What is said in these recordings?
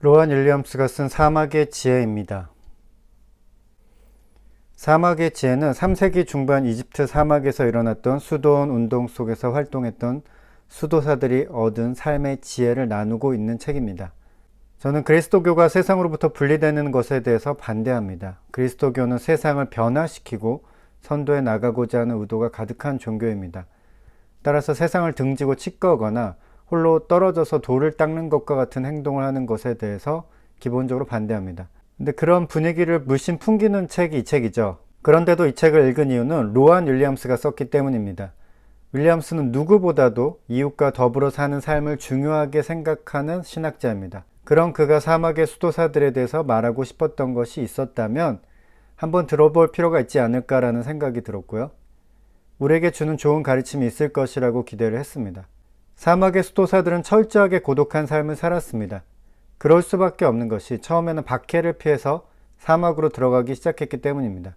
로한 윌리엄스가 쓴 사막의 지혜입니다. 사막의 지혜는 3세기 중반 이집트 사막에서 일어났던 수도원 운동 속에서 활동했던 수도사들이 얻은 삶의 지혜를 나누고 있는 책입니다. 저는 그리스도교가 세상으로부터 분리되는 것에 대해서 반대합니다. 그리스도교는 세상을 변화시키고 선도해 나가고자 하는 의도가 가득한 종교입니다. 따라서 세상을 등지고 치꺼거나 홀로 떨어져서 돌을 닦는 것과 같은 행동을 하는 것에 대해서 기본적으로 반대합니다. 근데 그런 분위기를 물씬 풍기는 책이 이 책이죠. 그런데도 이 책을 읽은 이유는 로안 윌리엄스가 썼기 때문입니다. 윌리엄스는 누구보다도 이웃과 더불어 사는 삶을 중요하게 생각하는 신학자입니다. 그런 그가 사막의 수도사들에 대해서 말하고 싶었던 것이 있었다면 한번 들어볼 필요가 있지 않을까라는 생각이 들었고요. 우리에게 주는 좋은 가르침이 있을 것이라고 기대를 했습니다. 사막의 수도사들은 철저하게 고독한 삶을 살았습니다. 그럴 수밖에 없는 것이 처음에는 박해를 피해서 사막으로 들어가기 시작했기 때문입니다.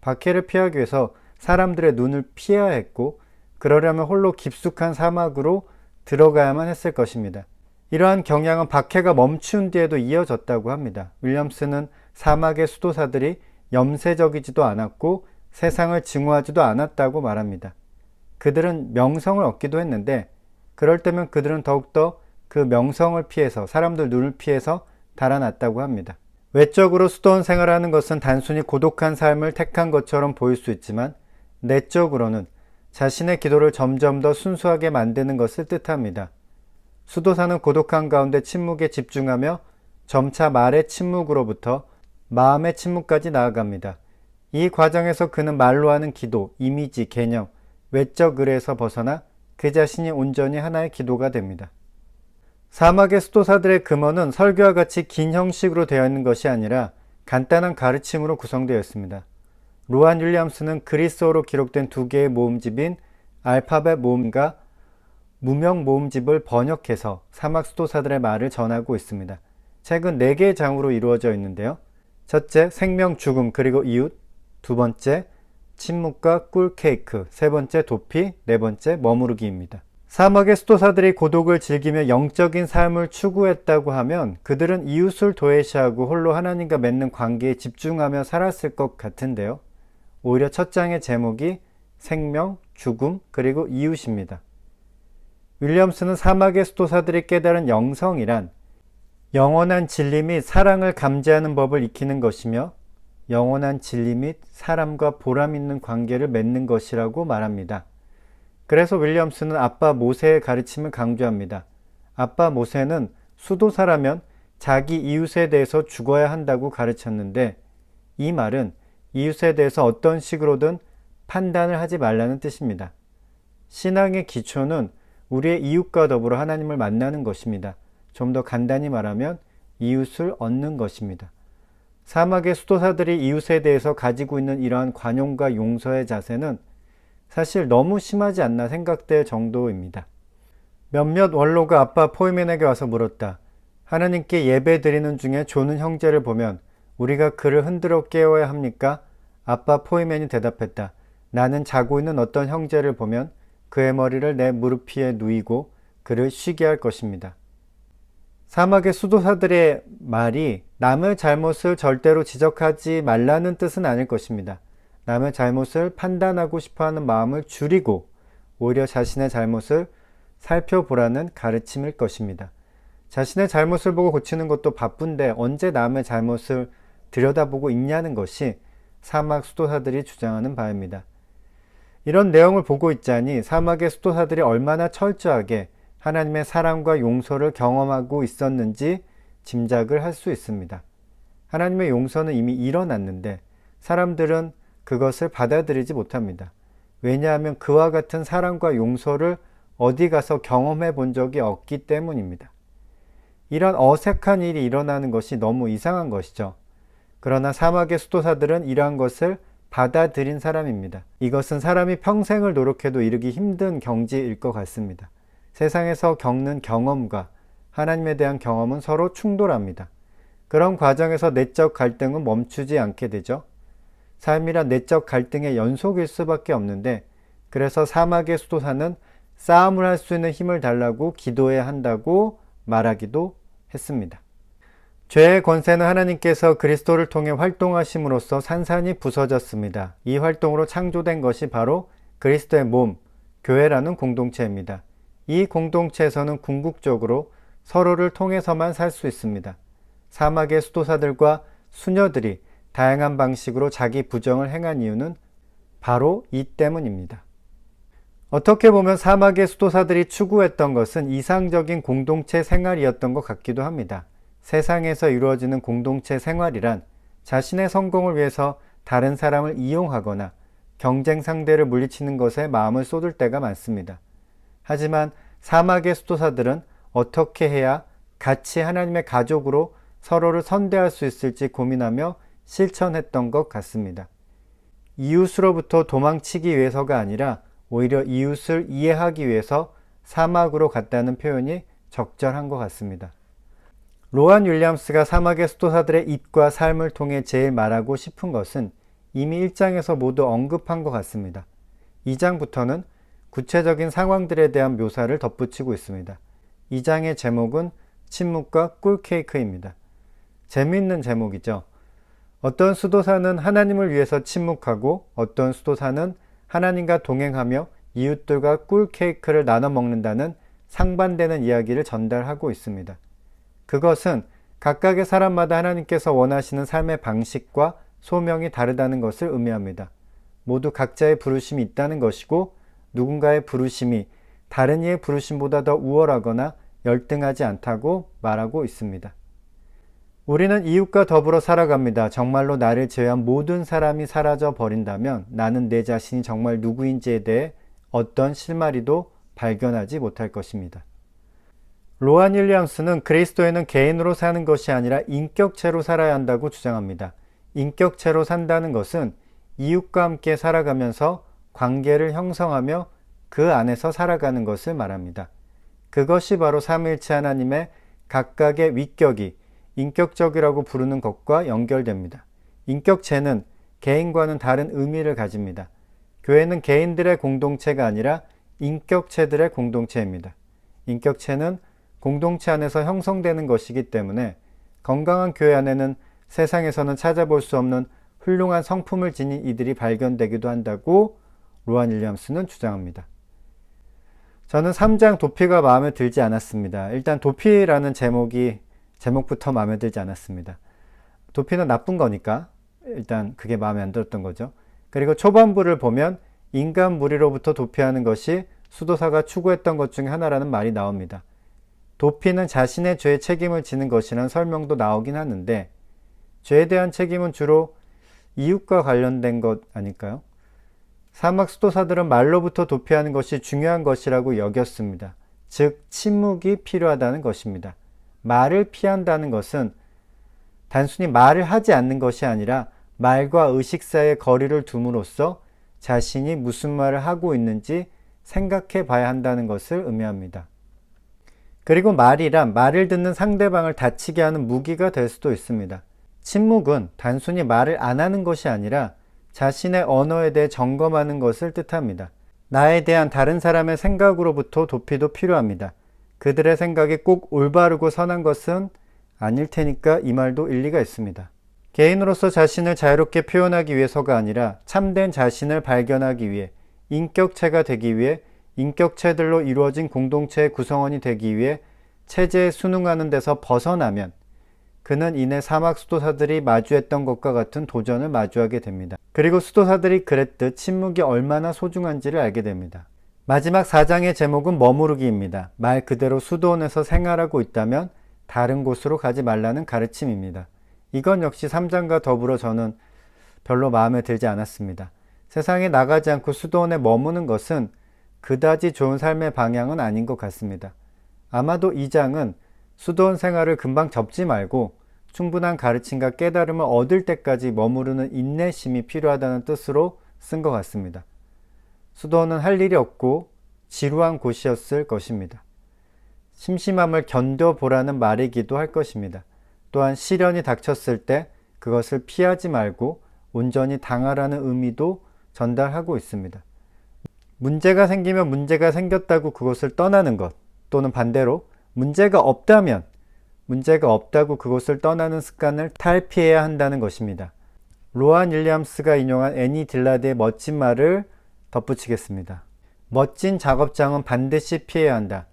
박해를 피하기 위해서 사람들의 눈을 피해야 했고, 그러려면 홀로 깊숙한 사막으로 들어가야만 했을 것입니다. 이러한 경향은 박해가 멈춘 뒤에도 이어졌다고 합니다. 윌리엄스는 사막의 수도사들이 염세적이지도 않았고 세상을 증오하지도 않았다고 말합니다. 그들은 명성을 얻기도 했는데 그럴 때면 그들은 더욱더 그 명성을 피해서 사람들 눈을 피해서 달아났다고 합니다. 외적으로 수도원 생활하는 것은 단순히 고독한 삶을 택한 것처럼 보일 수 있지만 내적으로는 자신의 기도를 점점 더 순수하게 만드는 것을 뜻합니다. 수도사는 고독한 가운데 침묵에 집중하며 점차 말의 침묵으로부터 마음의 침묵까지 나아갑니다. 이 과정에서 그는 말로 하는 기도, 이미지, 개념, 외적 의례에서 벗어나 그 자신이 온전히 하나의 기도가 됩니다. 사막의 수도사들의 금어는 설교와 같이 긴 형식으로 되어 있는 것이 아니라 간단한 가르침으로 구성되어 있습니다. 로한 윌리엄스는 그리스어로 기록된 두 개의 모음집인 알파벳 모음과 무명 모음집을 번역해서 사막 수도사들의 말을 전하고 있습니다. 책은 네 개의 장으로 이루어져 있는데요. 첫째, 생명, 죽음, 그리고 이웃. 두 번째, 침묵과 꿀 케이크. 세 번째, 도피. 네 번째, 머무르기입니다. 사막의 수도사들이 고독을 즐기며 영적인 삶을 추구했다고 하면 그들은 이웃을 도외시하고 홀로 하나님과 맺는 관계에 집중하며 살았을 것 같은데요. 오히려 첫 장의 제목이 생명, 죽음, 그리고 이웃입니다. 윌리엄스는 사막의 수도사들이 깨달은 영성이란 영원한 진리 및 사랑을 감지하는 법을 익히는 것이며 영원한 진리 및 사람과 보람 있는 관계를 맺는 것이라고 말합니다. 그래서 윌리엄스는 아빠 모세의 가르침을 강조합니다. 아빠 모세는 수도사라면 자기 이웃에 대해서 죽어야 한다고 가르쳤는데 이 말은 이웃에 대해서 어떤 식으로든 판단을 하지 말라는 뜻입니다. 신앙의 기초는 우리의 이웃과 더불어 하나님을 만나는 것입니다. 좀 더 간단히 말하면 이웃을 얻는 것입니다. 사막의 수도사들이 이웃에 대해서 가지고 있는 이러한 관용과 용서의 자세는 사실 너무 심하지 않나 생각될 정도입니다. 몇몇 원로가 아빠 포이맨에게 와서 물었다. 하나님께 예배 드리는 중에 조는 형제를 보면 우리가 그를 흔들어 깨워야 합니까? 아빠 포이맨이 대답했다. 나는 자고 있는 어떤 형제를 보면 그의 머리를 내 무릎 위에 누이고 그를 쉬게 할 것입니다. 사막의 수도사들의 말이 남의 잘못을 절대로 지적하지 말라는 뜻은 아닐 것입니다. 남의 잘못을 판단하고 싶어 하는 마음을 줄이고 오히려 자신의 잘못을 살펴보라는 가르침일 것입니다. 자신의 잘못을 보고 고치는 것도 바쁜데 언제 남의 잘못을 들여다보고 있냐는 것이 사막 수도사들이 주장하는 바입니다. 이런 내용을 보고 있자니 사막의 수도사들이 얼마나 철저하게 하나님의 사랑과 용서를 경험하고 있었는지 짐작을 할 수 있습니다. 하나님의 용서는 이미 일어났는데 사람들은 그것을 받아들이지 못합니다. 왜냐하면 그와 같은 사랑과 용서를 어디 가서 경험해 본 적이 없기 때문입니다. 이런 어색한 일이 일어나는 것이 너무 이상한 것이죠. 그러나 사막의 수도사들은 이러한 것을 받아들인 사람입니다. 이것은 사람이 평생을 노력해도 이르기 힘든 경지일 것 같습니다. 세상에서 겪는 경험과 하나님에 대한 경험은 서로 충돌합니다. 그런 과정에서 내적 갈등은 멈추지 않게 되죠. 삶이란 내적 갈등의 연속일 수밖에 없는데 그래서 사막의 수도사는 싸움을 할 수 있는 힘을 달라고 기도해야 한다고 말하기도 했습니다. 죄의 권세는 하나님께서 그리스도를 통해 활동하심으로써 산산이 부서졌습니다. 이 활동으로 창조된 것이 바로 그리스도의 몸, 교회라는 공동체입니다. 이 공동체에서는 궁극적으로 서로를 통해서만 살 수 있습니다. 사막의 수도사들과 수녀들이 다양한 방식으로 자기 부정을 행한 이유는 바로 이 때문입니다. 어떻게 보면 사막의 수도사들이 추구했던 것은 이상적인 공동체 생활이었던 것 같기도 합니다. 세상에서 이루어지는 공동체 생활이란 자신의 성공을 위해서 다른 사람을 이용하거나 경쟁 상대를 물리치는 것에 마음을 쏟을 때가 많습니다. 하지만 사막의 수도사들은 어떻게 해야 같이 하나님의 가족으로 서로를 선대할 수 있을지 고민하며 실천했던 것 같습니다. 이웃으로부터 도망치기 위해서가 아니라 오히려 이웃을 이해하기 위해서 사막으로 갔다는 표현이 적절한 것 같습니다. 로안 윌리엄스가 사막의 수도사들의 입과 삶을 통해 제일 말하고 싶은 것은 이미 1장에서 모두 언급한 것 같습니다. 2장부터는 구체적인 상황들에 대한 묘사를 덧붙이고 있습니다. 2장의 제목은 침묵과 꿀케이크입니다. 재미있는 제목이죠. 어떤 수도사는 하나님을 위해서 침묵하고 어떤 수도사는 하나님과 동행하며 이웃들과 꿀케이크를 나눠 먹는다는 상반되는 이야기를 전달하고 있습니다. 그것은 각각의 사람마다 하나님께서 원하시는 삶의 방식과 소명이 다르다는 것을 의미합니다. 모두 각자의 부르심이 있다는 것이고 누군가의 부르심이 다른 이의 부르심보다 더 우월하거나 열등하지 않다고 말하고 있습니다. 우리는 이웃과 더불어 살아갑니다. 정말로 나를 제외한 모든 사람이 사라져 버린다면 나는 내 자신이 정말 누구인지에 대해 어떤 실마리도 발견하지 못할 것입니다. 로안 윌리엄스는 그리스도에는 개인으로 사는 것이 아니라 인격체로 살아야 한다고 주장합니다. 인격체로 산다는 것은 이웃과 함께 살아가면서 관계를 형성하며 그 안에서 살아가는 것을 말합니다. 그것이 바로 삼일체 하나님의 각각의 위격이 인격적이라고 부르는 것과 연결됩니다. 인격체는 개인과는 다른 의미를 가집니다. 교회는 개인들의 공동체가 아니라 인격체들의 공동체입니다. 인격체는 공동체 안에서 형성되는 것이기 때문에 건강한 교회 안에는 세상에서는 찾아볼 수 없는 훌륭한 성품을 지닌 이들이 발견되기도 한다고 로안 윌리엄스는 주장합니다. 저는 3장 도피가 마음에 들지 않았습니다. 일단 도피라는 제목이 제목부터 마음에 들지 않았습니다. 도피는 나쁜 거니까 일단 그게 마음에 안 들었던 거죠. 그리고 초반부를 보면 인간 무리로부터 도피하는 것이 수도사가 추구했던 것 중에 하나라는 말이 나옵니다. 도피는 자신의 죄의 책임을 지는 것이라는 설명도 나오긴 하는데 죄에 대한 책임은 주로 이웃과 관련된 것 아닐까요? 사막 수도사들은 말로부터 도피하는 것이 중요한 것이라고 여겼습니다. 즉, 침묵이 필요하다는 것입니다. 말을 피한다는 것은 단순히 말을 하지 않는 것이 아니라 말과 의식 사이의 거리를 둠으로써 자신이 무슨 말을 하고 있는지 생각해 봐야 한다는 것을 의미합니다. 그리고 말이란 말을 듣는 상대방을 다치게 하는 무기가 될 수도 있습니다. 침묵은 단순히 말을 안 하는 것이 아니라 자신의 언어에 대해 점검하는 것을 뜻합니다. 나에 대한 다른 사람의 생각으로부터 도피도 필요합니다. 그들의 생각이 꼭 올바르고 선한 것은 아닐 테니까 이 말도 일리가 있습니다. 개인으로서 자신을 자유롭게 표현하기 위해서가 아니라 참된 자신을 발견하기 위해 인격체가 되기 위해 인격체들로 이루어진 공동체의 구성원이 되기 위해 체제에 순응하는 데서 벗어나면 그는 이내 사막 수도사들이 마주했던 것과 같은 도전을 마주하게 됩니다. 그리고 수도사들이 그랬듯 침묵이 얼마나 소중한지를 알게 됩니다. 마지막 4장의 제목은 머무르기입니다. 말 그대로 수도원에서 생활하고 있다면 다른 곳으로 가지 말라는 가르침입니다. 이건 역시 3장과 더불어 저는 별로 마음에 들지 않았습니다. 세상에 나가지 않고 수도원에 머무는 것은 그다지 좋은 삶의 방향은 아닌 것 같습니다. 아마도 2장은 수도원 생활을 금방 접지 말고 충분한 가르침과 깨달음을 얻을 때까지 머무르는 인내심이 필요하다는 뜻으로 쓴 것 같습니다. 수도원은 할 일이 없고 지루한 곳이었을 것입니다. 심심함을 견뎌보라는 말이기도 할 것입니다. 또한 시련이 닥쳤을 때 그것을 피하지 말고 온전히 당하라는 의미도 전달하고 있습니다. 문제가 생기면 문제가 생겼다고 그것을 떠나는 것 또는 반대로 문제가 없다면 문제가 없다고 그곳을 떠나는 습관을 탈피해야 한다는 것입니다. 로안 윌리엄스가 인용한 애니 딜라드의 멋진 말을 덧붙이겠습니다. 멋진 작업장은 반드시 피해야 한다.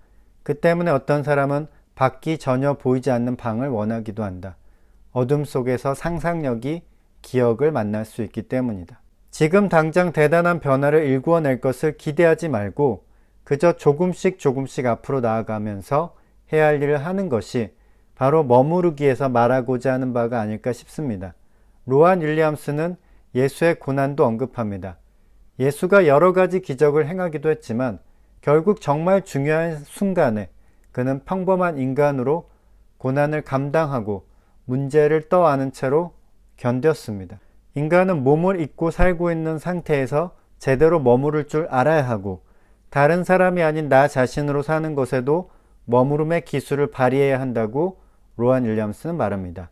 그 때문에 어떤 사람은 밖이 전혀 보이지 않는 방을 원하기도 한다. 어둠 속에서 상상력이 기억을 만날 수 있기 때문이다. 지금 당장 대단한 변화를 일구어낼 것을 기대하지 말고 그저 조금씩 조금씩 앞으로 나아가면서 해야 할 일을 하는 것이 바로 머무르기에서 말하고자 하는 바가 아닐까 싶습니다. 로안 윌리엄스는 예수의 고난도 언급합니다. 예수가 여러 가지 기적을 행하기도 했지만 결국 정말 중요한 순간에 그는 평범한 인간으로 고난을 감당하고 문제를 떠안은 채로 견뎠습니다. 인간은 몸을 입고 살고 있는 상태에서 제대로 머무를 줄 알아야 하고 다른 사람이 아닌 나 자신으로 사는 것에도 머무름의 기술을 발휘해야 한다고 로안 윌리엄스는 말합니다.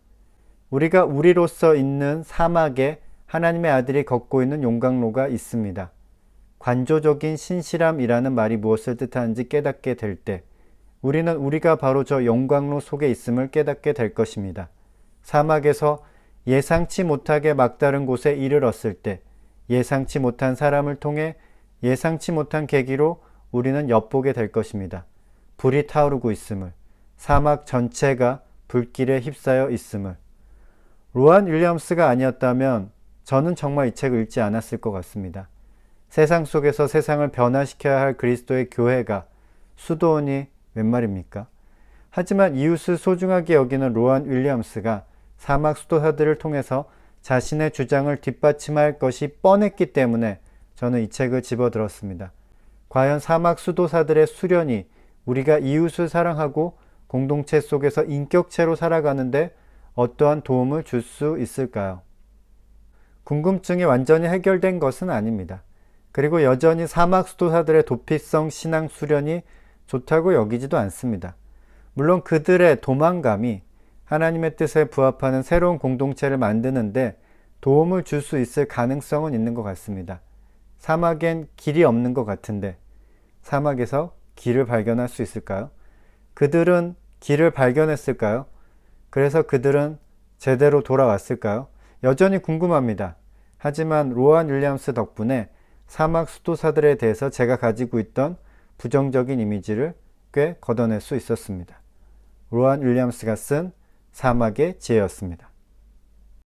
우리가 우리로서 있는 사막에 하나님의 아들이 걷고 있는 용광로가 있습니다. 관조적인 신실함이라는 말이 무엇을 뜻하는지 깨닫게 될 때, 우리는 우리가 바로 저 용광로 속에 있음을 깨닫게 될 것입니다. 사막에서 예상치 못하게 막다른 곳에 이르렀을 때, 예상치 못한 사람을 통해 예상치 못한 계기로 우리는 엿보게 될 것입니다. 불이 타오르고 있음을, 사막 전체가 불길에 휩싸여 있음을. 로안 윌리엄스가 아니었다면 저는 정말 이 책을 읽지 않았을 것 같습니다. 세상 속에서 세상을 변화시켜야 할 그리스도의 교회가 수도원이 웬 말입니까? 하지만 이웃을 소중하게 여기는 로안 윌리엄스가 사막 수도사들을 통해서 자신의 주장을 뒷받침할 것이 뻔했기 때문에 저는 이 책을 집어들었습니다. 과연 사막 수도사들의 수련이 우리가 이웃을 사랑하고 공동체 속에서 인격체로 살아가는데 어떠한 도움을 줄 수 있을까요? 궁금증이 완전히 해결된 것은 아닙니다. 그리고 여전히 사막 수도사들의 도피성 신앙 수련이 좋다고 여기지도 않습니다. 물론 그들의 도망감이 하나님의 뜻에 부합하는 새로운 공동체를 만드는데 도움을 줄 수 있을 가능성은 있는 것 같습니다. 사막엔 길이 없는 것 같은데 사막에서 길을 발견할 수 있을까요? 그들은 길을 발견했을까요? 그래서 그들은 제대로 돌아왔을까요? 여전히 궁금합니다. 하지만 로안 윌리엄스 덕분에 사막 수도사들에 대해서 제가 가지고 있던 부정적인 이미지를 꽤 걷어낼 수 있었습니다. 로안 윌리엄스가 쓴 사막의 지혜였습니다.